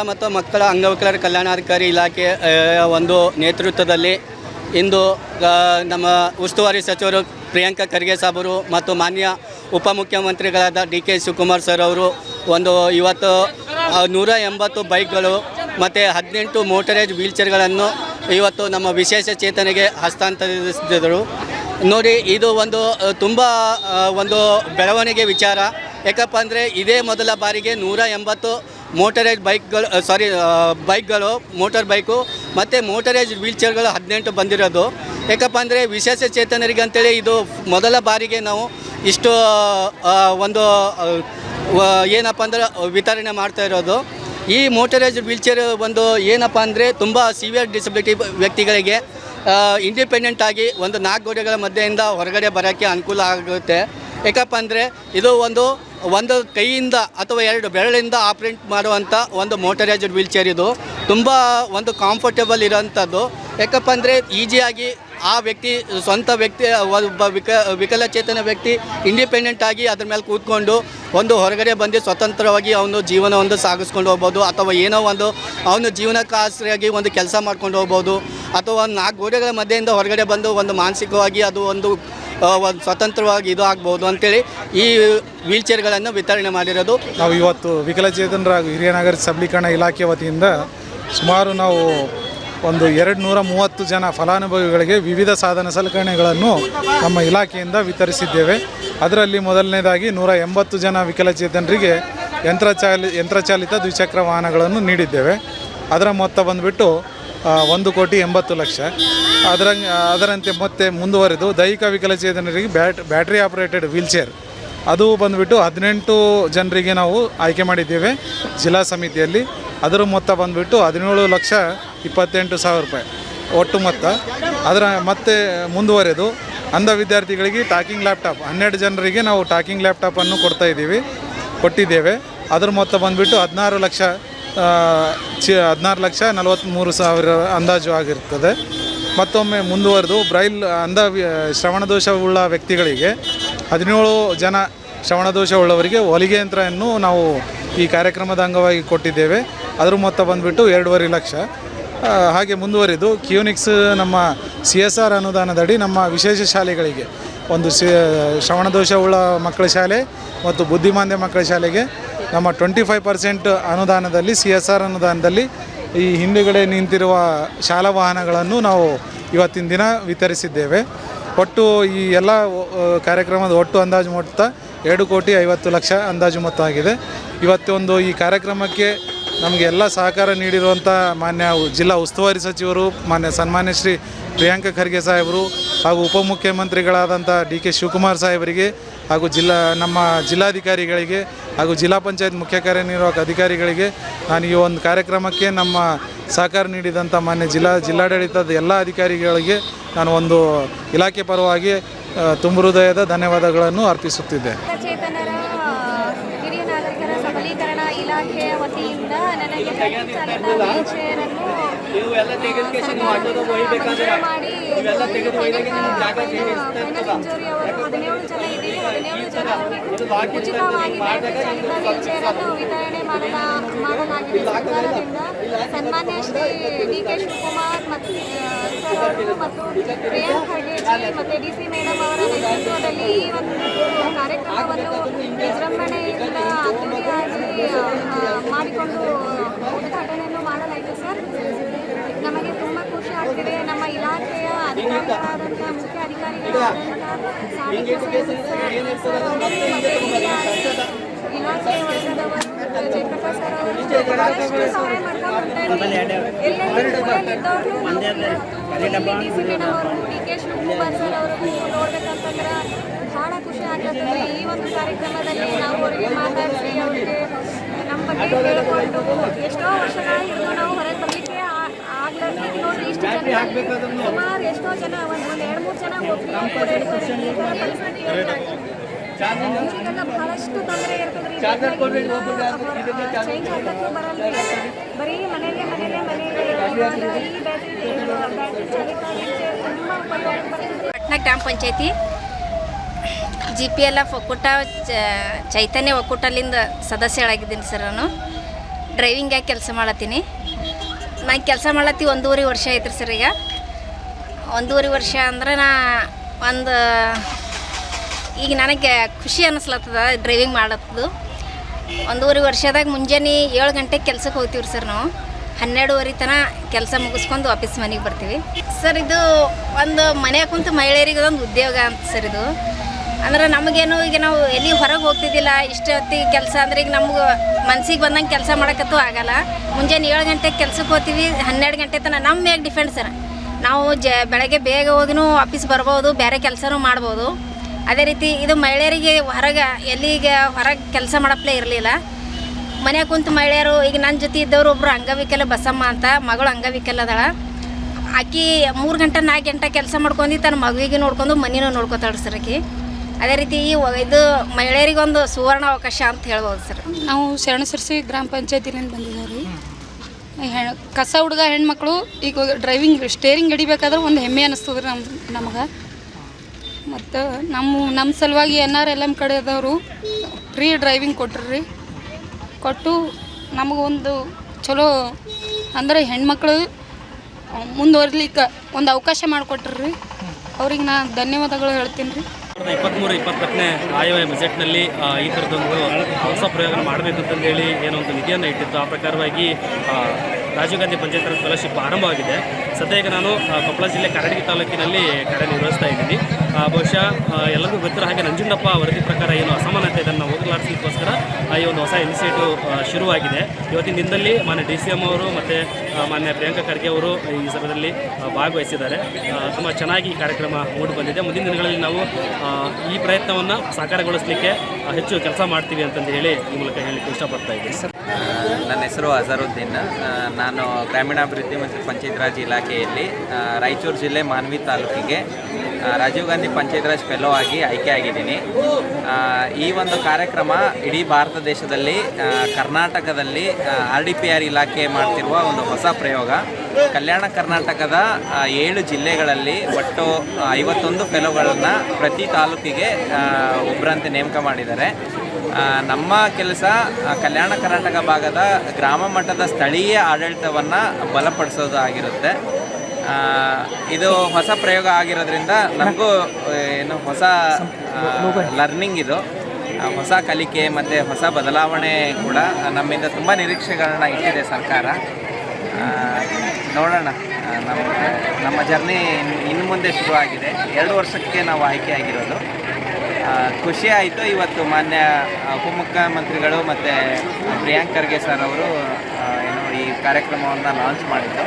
ಮಹಿಳಾ ಮತ್ತು ಮಕ್ಕಳ ಅಂಗವಿಕಲರ ಕಲ್ಯಾಣಾಧಿಕಾರಿ ಇಲಾಖೆ ಒಂದು ನೇತೃತ್ವದಲ್ಲಿ ಇಂದು ನಮ್ಮ ಉಸ್ತುವಾರಿ ಸಚಿವರು ಪ್ರಿಯಾಂಕಾ ಖರ್ಗೆ ಸಾಬರು ಮತ್ತು ಮಾನ್ಯ ಉಪಮುಖ್ಯಮಂತ್ರಿಗಳಾದ ಡಿ ಕೆ ಶಿವಕುಮಾರ್ ಸರ್ ಅವರು ಒಂದು ಇವತ್ತು ನೂರ ಎಂಬತ್ತು ಬೈಕ್ಗಳು ಮತ್ತು ಹದಿನೆಂಟು ಮೋಟರೇಜ್ ವೀಲ್ಚೇರ್ಗಳನ್ನು ಇವತ್ತು ನಮ್ಮ ವಿಶೇಷ ಚೇತನೆಗೆ ಹಸ್ತಾಂತರಿಸಿದರು. ನೋಡಿ, ಇದು ಒಂದು ತುಂಬ ಒಂದು ಬೆಳವಣಿಗೆ ವಿಚಾರ. ಯಾಕಪ್ಪ ಅಂದರೆ ಇದೇ ಮೊದಲ ಬಾರಿಗೆ ನೂರ ಎಂಬತ್ತು ಮೋಟರೇಜ್ ಬೈಕ್ಗಳು ಸಾರಿ ಬೈಕ್ಗಳು ಮೋಟರ್ ಬೈಕು ಮತ್ತು ಮೋಟರೇಜ್ ವೀಲ್ಚೇರ್ಗಳು ಹದಿನೆಂಟು ಬಂದಿರೋದು. ಯಾಕಪ್ಪ ಅಂದರೆ ವಿಶೇಷ ಚೇತನರಿಗೆ ಅಂತೇಳಿ ಇದು ಮೊದಲ ಬಾರಿಗೆ ನಾವು ಇಷ್ಟು ಒಂದು ಏನಪ್ಪ ಅಂದ್ರೆ ವಿತರಣೆ ಮಾಡ್ತಾ ಇರೋದು. ಈ ಮೋಟರೈಸ್ ವೀಲ್ಚೇರ್ ಒಂದು ಏನಪ್ಪ ಅಂದರೆ ತುಂಬ ಸಿವಿಯರ್ ಡಿಸಬಿಲಿಟಿ ವ್ಯಕ್ತಿಗಳಿಗೆ ಇಂಡಿಪೆಂಡೆಂಟ್ ಆಗಿ ಒಂದು ನಾಲ್ಕು ಗೋಡೆಗಳ ಮಧ್ಯೆಯಿಂದ ಹೊರಗಡೆ ಬರೋಕ್ಕೆ ಅನುಕೂಲ ಆಗುತ್ತೆ. ಯಾಕಪ್ಪ ಅಂದರೆ ಇದು ಒಂದು ಒಂದು ಕೈಯಿಂದ ಅಥವಾ ಎರಡು ಬೆರಳಿಂದ ಆಪ್ರೇಟ್ ಮಾಡುವಂಥ ಒಂದು ಮೋಟರೈಸ್ಡ್ ವೀಲ್ಚೇರ್ ಇದು. ತುಂಬ ಒಂದು ಕಾಂಫರ್ಟೇಬಲ್ ಇರೋಂಥದ್ದು ಯಾಕಪ್ಪ ಅಂದರೆ ಈಸಿಯಾಗಿ ಆ ವ್ಯಕ್ತಿ, ಸ್ವಂತ ವ್ಯಕ್ತಿ, ಒಬ್ಬ ವಿಕ, ವಿಕಲಚೇತನ ವ್ಯಕ್ತಿ ಇಂಡಿಪೆಂಡೆಂಟ್ ಆಗಿ ಅದ್ರ ಮೇಲೆ ಕೂತ್ಕೊಂಡು ಒಂದು ಹೊರಗಡೆ ಬಂದು ಸ್ವತಂತ್ರವಾಗಿ ಅವನು ಜೀವನವನ್ನು ಸಾಗಿಸ್ಕೊಂಡು ಹೋಗ್ಬೋದು. ಅಥವಾ ಏನೋ ಒಂದು ಅವನು ಜೀವನಕ್ಕೆ ಆಸರೆಯಾಗಿ ಒಂದು ಕೆಲಸ ಮಾಡ್ಕೊಂಡು ಹೋಗ್ಬೋದು. ಅಥವಾ ಒಂದು ನಾಲ್ಕು ಗೋಡೆಗಳ ಮಧ್ಯೆಯಿಂದ ಹೊರಗಡೆ ಬಂದು ಒಂದು ಮಾನಸಿಕವಾಗಿ ಅದು ಒಂದು ಒಂದು ಸ್ವತಂತ್ರವಾಗಿ ಇದು ಆಗ್ಬೋದು ಅಂತೇಳಿ ಈ ವೀಲ್ಚೇರ್ಗಳನ್ನು ವಿತರಣೆ ಮಾಡಿರೋದು. ನಾವು ಇವತ್ತು ವಿಕಲಚೇತನರ ಹಿರಿಯನಗರ ಸಬಲೀಕರಣ ಇಲಾಖೆ ವತಿಯಿಂದ ಸುಮಾರು ನಾವು ಒಂದು ಎರಡು ನೂರ ಮೂವತ್ತು ಜನ ಫಲಾನುಭವಿಗಳಿಗೆ ವಿವಿಧ ಸಾಧನ ಸಲಕರಣೆಗಳನ್ನು ನಮ್ಮ ಇಲಾಖೆಯಿಂದ ವಿತರಿಸಿದ್ದೇವೆ. ಅದರಲ್ಲಿ ಮೊದಲನೇದಾಗಿ ನೂರ ಎಂಬತ್ತು ಜನ ವಿಕಲಚೇತನರಿಗೆ ಯಂತ್ರಚಾಲಿ ಯಂತ್ರಚಾಲಿತ ದ್ವಿಚಕ್ರ ವಾಹನಗಳನ್ನು ನೀಡಿದ್ದೇವೆ. ಅದರ ಮೊತ್ತ ಬಂದುಬಿಟ್ಟು ಒಂದು ಕೋಟಿ ಎಂಬತ್ತು ಲಕ್ಷ. ಅದರ ಅದರಂತೆ ಮತ್ತೆ ಮುಂದುವರೆದು ದೈಹಿಕ ವಿಕಲಚೇತನರಿಗೆ ಬ್ಯಾಟ್, ಬ್ಯಾಟ್ರಿ ಆಪರೇಟೆಡ್ ವೀಲ್ಚೇರ್. ಅದು ಬಂದುಬಿಟ್ಟು ಹದಿನೆಂಟು ಜನರಿಗೆ ನಾವು ಆಯ್ಕೆ ಮಾಡಿದ್ದೇವೆ ಜಿಲ್ಲಾ ಸಮಿತಿಯಲ್ಲಿ. ಅದರ ಮೊತ್ತ ಬಂದುಬಿಟ್ಟು ಹದಿನೇಳು ಲಕ್ಷ ಇಪ್ಪತ್ತೆಂಟು ಸಾವಿರ ರೂಪಾಯಿ. ಒಟ್ಟು ಮೊತ್ತ. ಅದರ ಮತ್ತೆ ಮುಂದುವರೆದು ಅಂಧ ವಿದ್ಯಾರ್ಥಿಗಳಿಗೆ ಟಾಕಿಂಗ್ ಲ್ಯಾಪ್ಟಾಪ್. ಹನ್ನೆರಡು ಜನರಿಗೆ ನಾವು ಟಾಕಿಂಗ್ ಲ್ಯಾಪ್ಟಾಪನ್ನು ಕೊಡ್ತಾ ಇದ್ದೀವಿ, ಕೊಟ್ಟಿದ್ದೇವೆ. ಅದರ ಮೊತ್ತ ಬಂದುಬಿಟ್ಟು ಹದಿನಾರು ಲಕ್ಷ ಚಿ ಹದಿನಾರು ಲಕ್ಷ ನಲವತ್ತ್ಮೂರು ಸಾವಿರ ಅಂದಾಜು ಆಗಿರ್ತದೆ. ಮತ್ತೊಮ್ಮೆ ಮುಂದುವರೆದು ಬ್ರೈಲ್ ಅಂಧ ಶ್ರವಣದೋಷವುಳ್ಳ ವ್ಯಕ್ತಿಗಳಿಗೆ ಹದಿನೇಳು ಜನ ಶ್ರವಣದೋಷವುಳ್ಳವರಿಗೆ ಹೊಲಿಗೆ ಯಂತ್ರವನ್ನು ನಾವು ಈ ಕಾರ್ಯಕ್ರಮದ ಅಂಗವಾಗಿ ಕೊಟ್ಟಿದ್ದೇವೆ. ಅದರ ಮೊತ್ತ ಬಂದುಬಿಟ್ಟು ಎರಡೂವರೆ ಲಕ್ಷ. ಹಾಗೆ ಮುಂದುವರಿದು ಕ್ಯೂನಿಕ್ಸ್ ನಮ್ಮ ಸಿ ಎಸ್ ಆರ್ ಅನುದಾನದಡಿ ನಮ್ಮ ವಿಶೇಷ ಶಾಲೆಗಳಿಗೆ ಒಂದು ಸಿ ಶ್ರವಣದೋಷವುಳ್ಳ ಮಕ್ಕಳ ಶಾಲೆ ಮತ್ತು ಬುದ್ಧಿಮಾಂದ್ಯ ಮಕ್ಕಳ ಶಾಲೆಗೆ ನಮ್ಮ ಟ್ವೆಂಟಿ ಫೈವ್ ಪರ್ಸೆಂಟ್ ಅನುದಾನದಲ್ಲಿ ಸಿ ಎಸ್ ಆರ್ ಅನುದಾನದಲ್ಲಿ ಈ ಹಿಂದುಗಡೆ ನಿಂತಿರುವ ಶಾಲಾ ವಾಹನಗಳನ್ನು ನಾವು ಇವತ್ತಿನ ದಿನ ವಿತರಿಸಿದ್ದೇವೆ. ಒಟ್ಟು ಈ ಎಲ್ಲ ಕಾರ್ಯಕ್ರಮದ ಒಟ್ಟು ಅಂದಾಜು ಮೊತ್ತ ಎರಡು ಕೋಟಿ ಐವತ್ತು ಲಕ್ಷ ಅಂದಾಜು ಮೊತ್ತ ಆಗಿದೆ. ಇವತ್ತೊಂದು ಈ ಕಾರ್ಯಕ್ರಮಕ್ಕೆ ನಮಗೆ ಎಲ್ಲ ಸಹಕಾರ ನೀಡಿರುವಂಥ ಮಾನ್ಯ ಜಿಲ್ಲಾ ಉಸ್ತುವಾರಿ ಸಚಿವರು, ಮಾನ್ಯ ಸನ್ಮಾನ್ಯ ಶ್ರೀ ಪ್ರಿಯಾಂಕ ಖರ್ಗೆ ಸಾಹೇಬರು ಹಾಗೂ ಉಪಮುಖ್ಯಮಂತ್ರಿಗಳಾದಂಥ ಡಿ ಕೆ ಶಿವಕುಮಾರ್ ಸಾಹೇಬರಿಗೆ ಹಾಗೂ ಜಿಲ್ಲಾ ನಮ್ಮ ಜಿಲ್ಲಾಧಿಕಾರಿಗಳಿಗೆ ಹಾಗೂ ಜಿಲ್ಲಾ ಪಂಚಾಯತ್ ಮುಖ್ಯ ಕಾರ್ಯನಿರ್ವಾಹಕ ಅಧಿಕಾರಿಗಳಿಗೆ ನಾನು ಈ ಒಂದು ಕಾರ್ಯಕ್ರಮಕ್ಕೆ ನಮ್ಮ ಸಹಕಾರ ನೀಡಿದಂಥ ಮಾನ್ಯ ಜಿಲ್ಲಾ ಜಿಲ್ಲಾಡಳಿತದ ಎಲ್ಲ ಅಧಿಕಾರಿಗಳಿಗೆ ನಾನು ಒಂದು ಇಲಾಖೆ ಪರವಾಗಿ ತುಂಬ ಹೃದಯದ ಧನ್ಯವಾದಗಳನ್ನು ಅರ್ಪಿಸುತ್ತಿದ್ದೆ. ಚೇತನರ ಹಿರಿಯ ನಾಗರಿಕರ ಸಬಲೀಕರಣ ಎಲ್ಲ ತೆಗೆದುಕೇಶನ್ ಬ್ಯಾಟರಿ ಚಾಲಿತ ವೀಲ್ ಚೇರ್ ಅನ್ನು ಮಾಡಿ ಇಂಜುರಿ ಅವರು ಹದಿನೇಳು ಜನ ಇದ್ದೀವಿ ಹದಿನೇಳು ಜನ ಉಚಿತವಾಗಿ ವಿತರಣೆ ಮಾಡಲ ಮಾಡಲಾಗಿದೆ. ಸರ್ಕಾರದಿಂದ ಸನ್ಮಾನ್ಯ ಶ್ರೀ ಡಿ ಕೆ ಶಿವಕುಮಾರ್ ಮತ್ತು ಸರ್ ಅವರು ಮತ್ತು ಪ್ರಿಯಾಂಕ್ ಖರ್ಗೆ ಜಿ ಮತ್ತು ಡಿ ಸಿ ಮೇಡಮ್ ಅವರ ನೇತೃತ್ವದಲ್ಲಿ ಈ ಒಂದು ಕಾರ್ಯಕ್ರಮವನ್ನು ವಿಜೃಂಭಣೆಯಿಂದ ಅದ್ದೂರಿಯಾಗಿ ಮಾಡಿಕೊಂಡು ಉದ್ಘಾಟನೆಯನ್ನು ಮಾಡಲಾಯಿತು ಸರ್. ನಾವು ಡಿ ಕೆ ಶಿವಕುಮಾರ್ ಸರ್ ಅವರು ಭಾಳ ಖುಷಿ ಆಗ್ತದೆ ಈ ಒಂದು ಕಾರ್ಯಕ್ರಮದಲ್ಲಿ ನಾವು ಅವರಿಗೆ ಮಾತಾಡಿಸಿ ಅವರಿಗೆ ನಮ್ಮ ಬಗ್ಗೆ ಕೇಳಿಕೊಂಡು ಎಷ್ಟೋ ವರ್ಷಗಳ ಹಿಡಿದು ನಾವು ನೋಡ್ರಿ ಇಷ್ಟು ಜನ ಸುಮಾರು ಎಷ್ಟೋ ಜನ ಒಂದು ಒಂದು ಎರಡು ಮೂರು ಜನ ಒಬ್ಬರು ಕೂಡ ಇರ್ತಾರೆ ಈ ಥರ ಪರಿಸ್ಥಿತಿ ಇರುತ್ತೆ. ಇವರಿಗೆಲ್ಲ ಬಹಳಷ್ಟು ತೊಂದರೆ ಇರ್ತದ್ರಿ. ಚೇಂಜ್ ಹಾಕಕ್ಕೂ ಬರಲ್ಲ ಬರೀ ಮನೇಲೆ ಮನೇಲೆ ಮನೇಲೆ ಈ ಬ್ಯಾಟ್ರಿ ಬ್ಯಾಟ್ರಿ ಚಾಲಿತ ತುಂಬ ಉಪಯೋಗ ಬರ್ತದೆ ಪಟ್ನಾ ಗ್ರಾಮ ಪಂಚಾಯತಿ. ಜಿ ಪಿ ಎಲ್ ಎಫ್ ಒಕ್ಕೂಟ ಚೈತನ್ಯ ಒಕ್ಕೂಟಲಿಂದ ಸದಸ್ಯಳಾಗಿದ್ದೀನಿ ಸರ್ ನಾನು. ಡ್ರೈವಿಂಗ್ ಯಾಕೆ ಕೆಲಸ ಮಾಡತ್ತೀನಿ. ನಾನು ಕೆಲಸ ಮಾಡತ್ತಿ ಒಂದೂವರೆ ವರ್ಷ ಐತ್ರಿ ಸರ್ ಈಗ. ಒಂದೂವರೆ ವರ್ಷ ಅಂದ್ರೆ ನಾ ಒಂದು, ಈಗ ನನಗೆ ಖುಷಿ ಅನ್ನಿಸ್ಲತ್ತದ ಡ್ರೈವಿಂಗ್ ಮಾಡತ್ತದು. ಒಂದೂವರೆ ವರ್ಷದಾಗ ಮುಂಜಾನೆ ಏಳು ಗಂಟೆಗೆ ಕೆಲ್ಸಕ್ಕೆ ಹೋಗ್ತೀವಿ ಸರ್ ನಾವು. ಹನ್ನೆರಡುವರೆ ತನಕ ಕೆಲಸ ಮುಗಿಸ್ಕೊಂಡು ವಾಪಸ್ ಮನೆಗೆ ಬರ್ತೀವಿ. ಸರ್ ಇದು ಒಂದು ಮನೆ ಕುಂತು ಮಹಿಳೆಯರಿಗೆ ಒಂದು ಉದ್ಯೋಗ ಅಂತ ಸರ್ ಇದು. ಅಂದ್ರೆ ನಮಗೇನು ಈಗ ನಾವು ಎಲ್ಲಿ ಹೊರಗೆ ಹೋಗ್ತಿದ್ದಿಲ್ಲ ಇಷ್ಟೊತ್ತಿಗೆ ಕೆಲಸ ಅಂದ್ರೆ ಈಗ ನಮ್ಗೆ ಮನ್ಸಿಗೆ ಬಂದಂಗೆ ಕೆಲಸ ಮಾಡೋಕ್ಕೂ ಆಗಲ್ಲ. ಮುಂಜಾನೆ ಏಳು ಗಂಟೆಗೆ ಕೆಲ್ಸಕ್ಕೆ ಹೋಗ್ತೀವಿ, ಹನ್ನೆರಡು ಗಂಟೆ ತನಕ ನಮ್ಮ ಮ್ಯಾಗ ಡಿಫೆಂಡ್ ಸರ್. ನಾವು ಜ ಬೆಳಗ್ಗೆ ಬೇಗ ಹೋಗಿನೂ ಆಫೀಸ್ ಬರ್ಬೋದು, ಬೇರೆ ಕೆಲಸನೂ ಮಾಡ್ಬೋದು. ಅದೇ ರೀತಿ ಇದು ಮಹಿಳೆಯರಿಗೆ ಹೊರಗೆ ಎಲ್ಲಿಗೆ ಹೊರಗೆ ಕೆಲಸ ಮಾಡಪ್ಲೇ ಇರಲಿಲ್ಲ. ಮನ್ಯಾಗ ಕುಂತು ಮಹಿಳೆಯರು, ಈಗ ನನ್ನ ಜೊತೆ ಇದ್ದವರು ಒಬ್ಬರು ಅಂಗವಿಕಲ ಬಸಮ್ಮ ಅಂತ, ಮಗಳು ಅಂಗವಿಕಲ ಅದಳ. ಆಕಿ ಮೂರು ಗಂಟೆ ನಾಲ್ಕು ಗಂಟೆ ಕೆಲಸ ಮಾಡ್ಕೊಂಡು ತನ್ನ ಮಗುವಿಗೆ ನೋಡ್ಕೊಂಡು ಮನೆಯೂ ನೋಡ್ಕೊತಾಳೆ ಸರ್ ಆಕಿ. ಅದೇ ರೀತಿ ಈ ಇದು ಮಹಿಳೆಯರಿಗೊಂದು ಸುವರ್ಣ ಅವಕಾಶ ಅಂತ ಹೇಳ್ಬೋದು ಸರ್. ನಾವು ಶರಣ ಶರಣಸಿರ್ಸಿ ಗ್ರಾಮ ಪಂಚಾಯತಿಲಿಂದ ಬಂದಿದ್ದೇವೆ ಹೆಣ್, ಕಸ ಹುಡುಗ ಹೆಣ್ಮಕ್ಳು, ಈಗ ಡ್ರೈವಿಂಗ್ ಸ್ಟೇರಿಂಗ್ ಹಿಡಿಬೇಕಾದ್ರೆ ಒಂದು ಹೆಮ್ಮೆ ಅನ್ನಿಸ್ತದ್ರಿ ನಮ್ಮ ನಮಗೆ. ಮತ್ತು ನಮ್ಮ ನಮ್ಮ ಸಲುವಾಗಿ ಎನ್ ಆರ್ ಎಲ್ ಎಂ ಕಡೆದವರು ಫ್ರೀ ಡ್ರೈವಿಂಗ್ ಕೊಟ್ರಿ ಕೊಟ್ಟು ನಮಗೊಂದು ಚಲೋ, ಅಂದರೆ ಹೆಣ್ಮಕ್ಳು ಮುಂದುವರಿಲಿಕ್ಕೆ ಒಂದು ಅವಕಾಶ ಮಾಡಿಕೊಟ್ರಿ ಅವ್ರಿಗೆ ನಾನು ಧನ್ಯವಾದಗಳು ಹೇಳ್ತೀನಿ ರೀ. ಇಪ್ಪತ್ತ್ಮೂರು ಇಪ್ಪತ್ನಾಲ್ಕನೇ ಆಯವ್ಯಯ ಬಜೆಟ್ನಲ್ಲಿ ಈ ಥರದ್ದೊಂದು ಹೊಸ ಪ್ರಯೋಗ ಮಾಡಬೇಕು ಅಂತಂದೇಳಿ ಏನೋ ಒಂದು ನಿಧಿಯನ್ನು ಇಟ್ಟಿತ್ತು ಆ ಪ್ರಕಾರವಾಗಿ ರಾಜೀವ್ ಗಾಂಧಿ ಪಂಚಾಯತ್ ಸ್ಕಾಲರ್ಶಿಪ್ ಆರಂಭವಾಗಿದೆ ಸದ್ಯ ಈಗ ನಾನು ಕೊಪ್ಪಳ ಜಿಲ್ಲೆ ಕರಡಿಗೆ ತಾಲೂಕಿನಲ್ಲಿ ಕಾರ್ಯನಿರ್ವಹಿಸ್ತಾ ಇದ್ದೀನಿ. ಬಹುಶಃ ಎಲ್ಲರಿಗೂ ಗೊತ್ತಿರೋ ಹಾಗೆ ನಂಜುಂಡಪ್ಪ ವರದಿ ಪ್ರಕಾರ ಏನು ಅಸಮಾನತೆ ಇದನ್ನು ಹೋಗಲಾಡಿಸಲಿಕ್ಕೋಸ್ಕರ ಆ, ಈ ಒಂದು ಹೊಸ ಇನಿಷಿಯೇಟಿವ್ ಶುರುವಾಗಿದೆ. ಇವತ್ತಿನ ದಿನದಲ್ಲಿ ಮಾನ್ಯ ಡಿ ಸಿ ಎಂ ಅವರು ಮತ್ತು ಮಾನ್ಯ ಪ್ರಿಯಾಂಕಾ ಖರ್ಗೆ ಅವರು ಈ ಸಭೆಯಲ್ಲಿ ಭಾಗವಹಿಸಿದ್ದಾರೆ. ತುಂಬ ಚೆನ್ನಾಗಿ ಈ ಕಾರ್ಯಕ್ರಮ ಮೂಡಿ ಬಂದಿದೆ. ಮುಂದಿನ ದಿನಗಳಲ್ಲಿ ನಾವು ಈ ಪ್ರಯತ್ನವನ್ನು ಸಾಕಾರಗೊಳಿಸಲಿಕ್ಕೆ ಹೆಚ್ಚು ಕೆಲಸ ಮಾಡ್ತೀವಿ ಅಂತಂದು ಹೇಳಿ ಈ ಮೂಲಕ ಹೇಳಲಿಕ್ಕೆ ಇಷ್ಟಪಡ್ತಾ ಇದ್ದೀನಿ. ನನ್ನ ಹೆಸರು ಅಜರುದ್ದೀನ್. ನಾನು ಗ್ರಾಮೀಣಾಭಿವೃದ್ಧಿ ಮತ್ತು ಪಂಚಾಯತ್ ರಾಜ್ ಇಲಾಖೆಯಲ್ಲಿ ರಾಯಚೂರು ಜಿಲ್ಲೆ ಮಾನ್ವಿ ತಾಲೂಕಿಗೆ ರಾಜೀವ್ ಗಾಂಧಿ ಪಂಚಾಯತ್ ರಾಜ್ ಫೆಲೋ ಆಗಿ ಆಯ್ಕೆಯಾಗಿದ್ದೀನಿ ಈ ಒಂದು ಕಾರ್ಯಕ್ರಮ ಇಡೀ ಭಾರತ ದೇಶದಲ್ಲಿ ಕರ್ನಾಟಕದಲ್ಲಿ ಆರ್ ಡಿ ಪಿ ಆರ್ ಇಲಾಖೆ ಮಾಡ್ತಿರುವ ಒಂದು ಹೊಸ ಪ್ರಯೋಗ. ಕಲ್ಯಾಣ ಕರ್ನಾಟಕದ ಏಳು ಜಿಲ್ಲೆಗಳಲ್ಲಿ ಒಟ್ಟು ಐವತ್ತೊಂದು ಫೆಲೋಗಳನ್ನು ಪ್ರತಿ ತಾಲೂಕಿಗೆ ಒಬ್ಬರಂತೆ ನೇಮಕ ಮಾಡಿದ್ದಾರೆ. ನಮ್ಮ ಕೆಲಸ ಕಲ್ಯಾಣ ಕರ್ನಾಟಕ ಭಾಗದ ಗ್ರಾಮ ಮಟ್ಟದ ಸ್ಥಳೀಯ ಆಡಳಿತವನ್ನು ಬಲಪಡಿಸೋದು ಆಗಿರುತ್ತೆ. ಇದು ಹೊಸ ಪ್ರಯೋಗ ಆಗಿರೋದ್ರಿಂದ ನಮಗೂ ಏನು ಹೊಸ ಲರ್ನಿಂಗ್ ಇದು. ಹೊಸ ಕಲಿಕೆ ಮತ್ತು ಹೊಸ ಬದಲಾವಣೆ ಕೂಡ ನಮ್ಮಿಂದ ತುಂಬ ನಿರೀಕ್ಷೆಗಳನ್ನ ಇಟ್ಟಿದೆ ಸರ್ಕಾರ. ನೋಡೋಣ. ನಮ್ಮ ನಮ್ಮ ಜರ್ನಿ ಇನ್ನು ಮುಂದೆ ಶುರುವಾಗಿದೆ. ಎರಡು ವರ್ಷಕ್ಕೆ ನಾವು ಆಯ್ಕೆ ಆಗಿರೋದು. ಖುಷಿ ಆಯಿತು ಇವತ್ತು ಮಾನ್ಯ ಉಪಮುಖ್ಯಮಂತ್ರಿಗಳು ಮತ್ತು ಪ್ರಿಯಾಂಕ್ ಖರ್ಗೆ ಸರ್ ಅವರು ಈ ಕಾರ್ಯಕ್ರಮವನ್ನು ಲಾಂಚ್ ಮಾಡಿದ್ದು.